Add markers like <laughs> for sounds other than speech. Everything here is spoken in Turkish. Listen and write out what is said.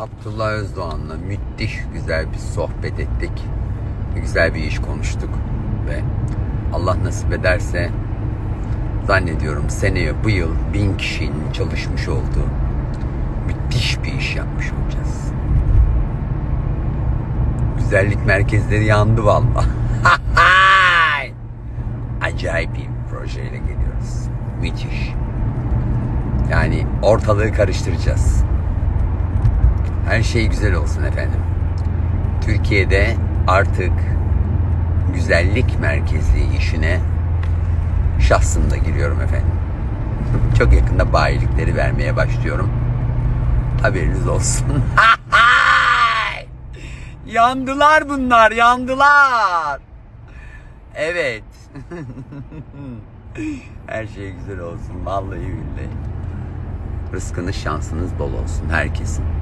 Abdullah Özdoğan'la müthiş güzel bir sohbet ettik. Güzel bir iş konuştuk ve Allah nasip ederse zannediyorum seneye bu yıl bin kişinin çalışmış olduğu müthiş bir iş yapmış olacağız. Güzellik merkezleri yandı valla. <laughs> Acayip bir projeyle geliyoruz. Müthiş. Yani ortalığı karıştıracağız. Her şey güzel olsun efendim. Türkiye'de artık güzellik merkezli işine şahsımda giriyorum efendim. Çok yakında bayilikleri vermeye başlıyorum. Haberiniz olsun. <laughs> yandılar bunlar, yandılar. Evet. <laughs> Her şey güzel olsun. Vallahi billahi. Rızkınız şansınız bol olsun herkesin.